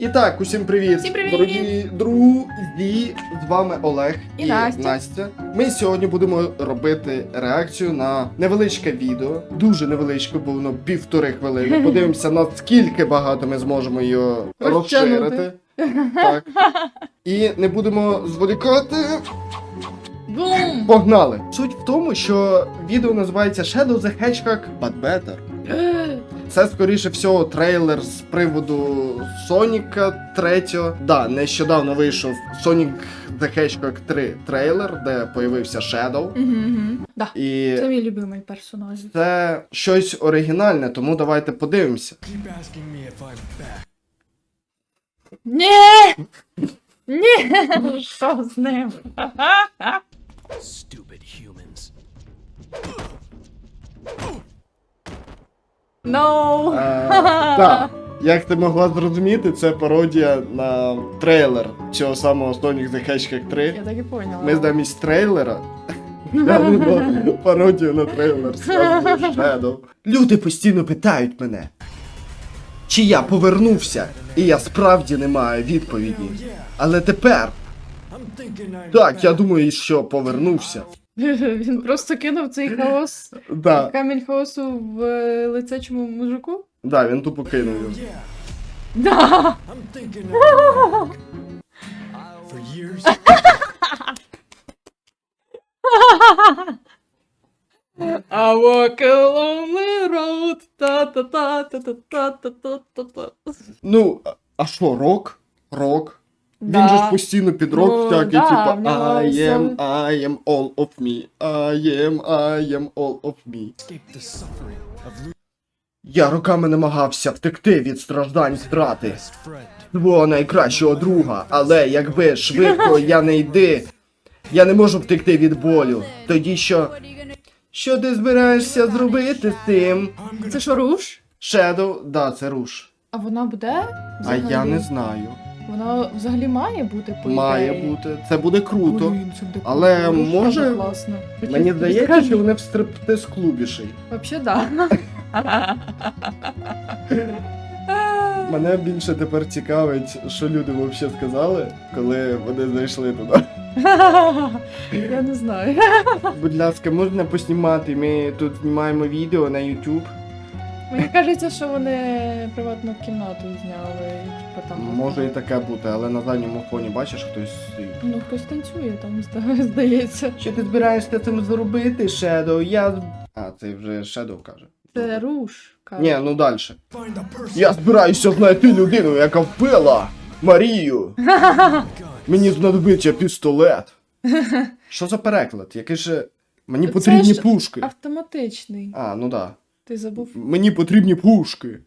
І так, усім привіт! Всім привіт! Дорогі друзі! З вами Олег І Настя. Ми сьогодні будемо робити реакцію на невеличке відео. Дуже невеличке, бо воно півтори хвилини. Подивимося, наскільки багато ми зможемо його Розтягнути. розширити. Так. І не будемо зволікати. Бум! Погнали! Суть в тому, що відео називається Shadow the Hedgehog But Better. Це скоріше всього трейлер з приводу Соніка 3. Да, нещодавно вийшов Sonic the Hedgehog 3 трейлер, де появився Shadow. Угу. Да. І Це мій любимий персонаж. це щось оригінальне, тому давайте подивимося. Keep asking me if I'm back. Ні! Ні! Що з ним? Stupid humans. No! Е, Так, як ти могла зрозуміти, це пародія на трейлер цього самого Sonic the Hedgehog 3. Я так і поняла. Ми замість трейлера глянемо пародію на трейлер Sonic Shadow. Люди постійно питають мене, чи я повернувся, і я справді не маю відповіді. Але тепер, так, я думаю, що повернувся. Він просто кинув цей хаос, Да, камінь хаосу в е, лице чому мужику? да, він тупо кинув його. Yeah, Да! I'm thinking I'm back. For years, I walk a lonely road. Та-та-та-та-та-та-та-та-та. Ну, а- а що, рок? Рок. Він же ж постійно під рок Ну, всякий, да, нього I am, I am all of me. I am, I am all of me. Я роками намагався втекти від страждань втрати. свого найкращого друга, але якби швидко я не йди, я не можу втекти від болю. Тоді що. Що ти збираєшся зробити з цим? Це що, руш? Shadow, да, це руш. А вона буде? А я не знаю. Вона взагалі має бути по Має ідеї. бути. Це буде круто. Блін, це буде Але круто. Може- дуже класно. Мені здається, що вони в стриптиз клубіший. Вообще да. Мене більше тепер цікавить, що люди взагалі сказали, коли вони зайшли туди. Я не знаю. Будь ласка, можна поснімати? Ми тут знімаємо відео на YouTube. Мені кажеться, що вони приватну кімнату зняли, і типу там. Може і таке бути, але на задньому фоні бачиш хтось стоїть. Ну, хтось танцює там, зда- здається. Що ти збираєшся цим зробити, Shadow? Я. А, це вже Shadow каже. Це руш. каже. Ні, ну далі. Я збираюся знайти людину, яка вбила Марію. Мені знадобиться пістолет. Що за переклад? Який же. Мені Це потрібні ж пушки. Автоматичний. А, ну да. Ти забув. Мені потрібні пушки.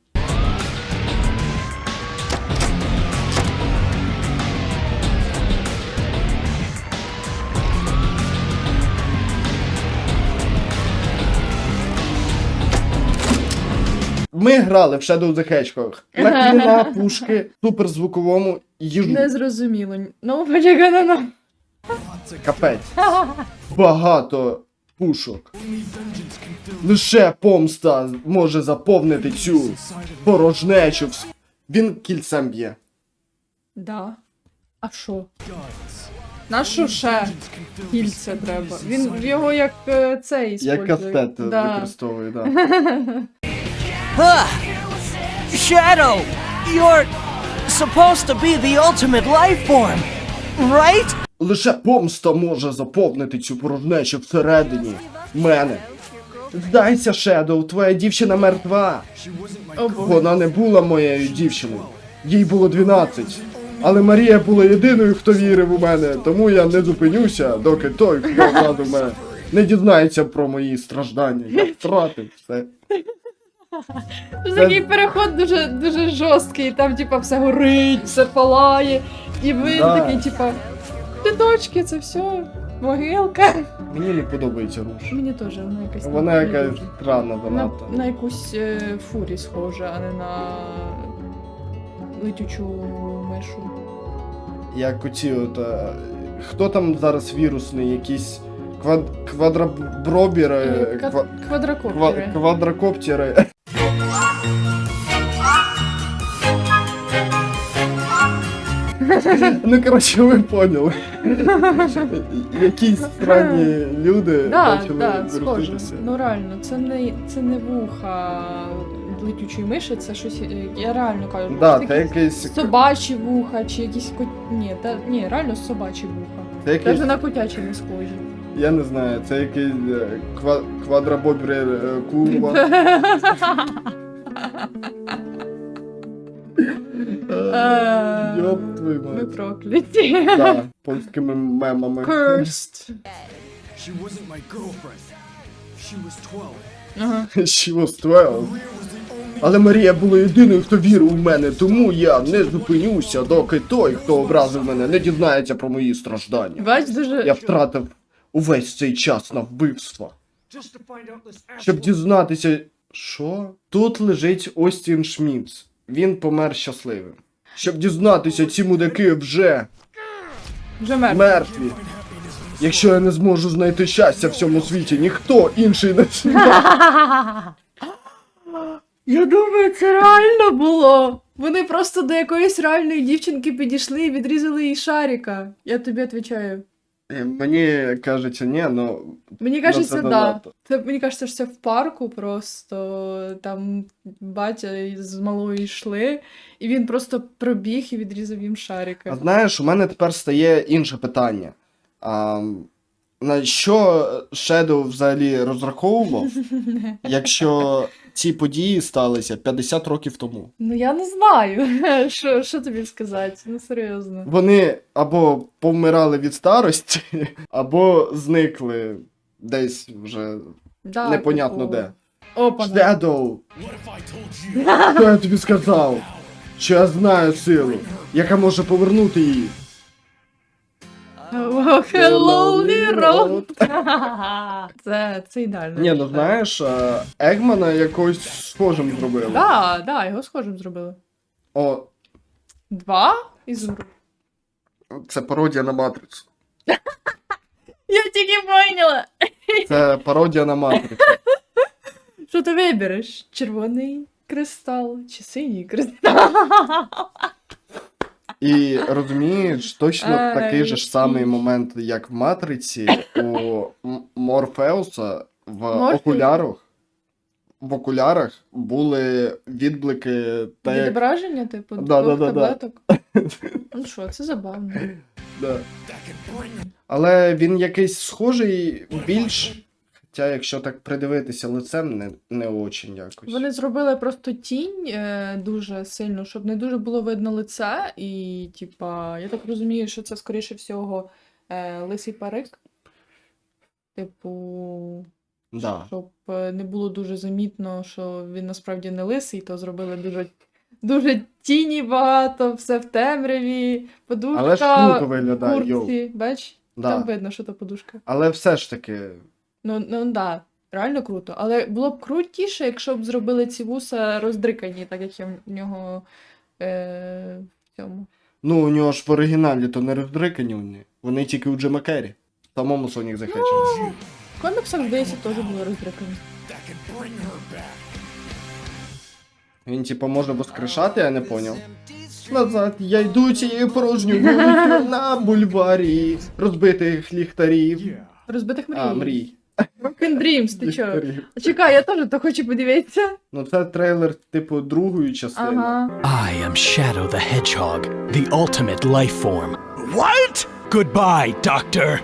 Ми грали в Shadow the Hedgehog. На кліна, пушки, суперзвуковому їжу. Не зрозуміло. Ну, почекай, ну. Капець. Багато пушок. Лише помста може заповнити цю порожнечу. Він кільцем б'є. Да. А що? На що ще кільця треба? Він його як е, цей Як кастет Да. використовує, да. Huh. Shadow, you're supposed to be the ultimate life form, right? Лише помста може заповнити цю порожнечу всередині мене. Здайся, Шедоу, твоя дівчина мертва. Вона не була моєю дівчиною. Їй було 12. Але Марія була єдиною, хто вірив у мене, тому я не зупинюся, доки той, хто ззаду мене, не дізнається про мої страждання. Я втратив все. Це такий переход дуже дуже жорсткий, там типа все горить, все палає. І ви Да. такий, типа, цвіточки, це все, могилка. Мені не подобається руш. Мені теж вона якась Вона не якась дуже. странна на, занадто. на якусь е, фурі схожа, а не на летючу мишу. Як оці от. е, Хто там зараз вірусний, якісь квад... квадрабробіри, Е, ква... ка- Квадрокоптери. ква... квадрокоптери. Ну, коротше, ви поняли. Якісь странні люди Да, почали да, схоже. крутитися. Ну реально, це не, це не вуха летючої миші, це щось. е, Я реально кажу, Да, це якийсь. собачі вуха, чи якісь кот... Ні, та... ні, реально собачі вуха. Це якийсь Навіть на котячі не схожі. я не знаю, це якийсь е, ква... квадрабобрі е, куба. Е, Йоп твою Ми мать. прокляті. Да, польськими мемами. Cursed. She wasn't my girlfriend. She was 12. Ага. She was 12. Maria was the only Але Марія була єдиною, хто вірив у мене, тому я не зупинюся, доки той, хто образив мене, не дізнається про мої страждання. Бач, дуже. Я втратив увесь цей час на вбивство. just to find out this Щоб дізнатися, що тут лежить Остін Шміц. Він помер щасливим. Щоб дізнатися, ці мудаки вже Вже мертвий. мертві. Якщо я не зможу знайти щастя в цьому світі, ніхто інший не зможе. Я думаю, це реально було. Вони просто до якоїсь реальної дівчинки підійшли і відрізали їй шарика. Я тобі відповідаю. Е, Мені кажеться, ні, ну Мені Ну, кажеться, це да. занадто. Це мені кажеться, що це в парку просто там батя з малою йшли, і він просто пробіг і відрізав їм А шарика. знаєш, у мене тепер стає інше питання. А, на що Shadow взагалі розраховував, якщо ці події сталися 50 років тому? Ну я не знаю, що, що тобі сказати. Ну серйозно. Вони або помирали від старості, або зникли десь вже Да, непонятно типу, де. Опа. Shadow, you? що я тобі сказав? Що я знаю силу, яка може повернути її. Hello, Road. Це, це ідеально. Ні, ну знаєш, е, Егмана якось схожим зробили. Да, да, його схожим зробили. О, Два із це пародія на матрицю. Я тільки поняла. Це пародія на матрицю. Що ти вибереш? Червоний кристал чи синій кристал? І розумієш, точно такий же ж самий момент, як в матриці, у Морфеуса в окулярах. В окулярах були відблики та як. Відображення, типу, Да, двох да, да, да. Ну що, це забавно. Да. Але він якийсь схожий більш. Хоча, якщо так придивитися лицем, не, не очень якось. Вони зробили просто тінь е, дуже сильно, щоб не дуже було видно лице. І, типа, я так розумію, що це скоріше всього е, лисий парик. Типу, Да. щоб е, не було дуже замітно, що він насправді не лисий, то зробили дуже, дуже тіні багато, все в темряві, подушка Але ж круто виглядає. Бач? Там видно, що то подушка. Але все ж таки, Ну, ну да, реально круто. Але було б крутіше, якщо б зробили ці вуса роздрикані, так як є в нього е, в цьому. ну у нього ж в оригіналі то не роздрикані вони. Вони тільки у Джима Керрі. В самому Sonic the Hedgehog. В коміксах, здається, теж були роздрикані. Він типу може воскрешати, я не поняв. Назад я йду цією порожньою вулицею на бульварі розбитих ліхтарів. Розбитих мрій. А, мрій. Broken Dreams, ти чо? Ліхтарів. Чекай, я теж то хочу подивитися. Ну це трейлер, типу, другої частини. Ага. I am Shadow the Hedgehog, the ultimate life form. What? Goodbye, Doctor.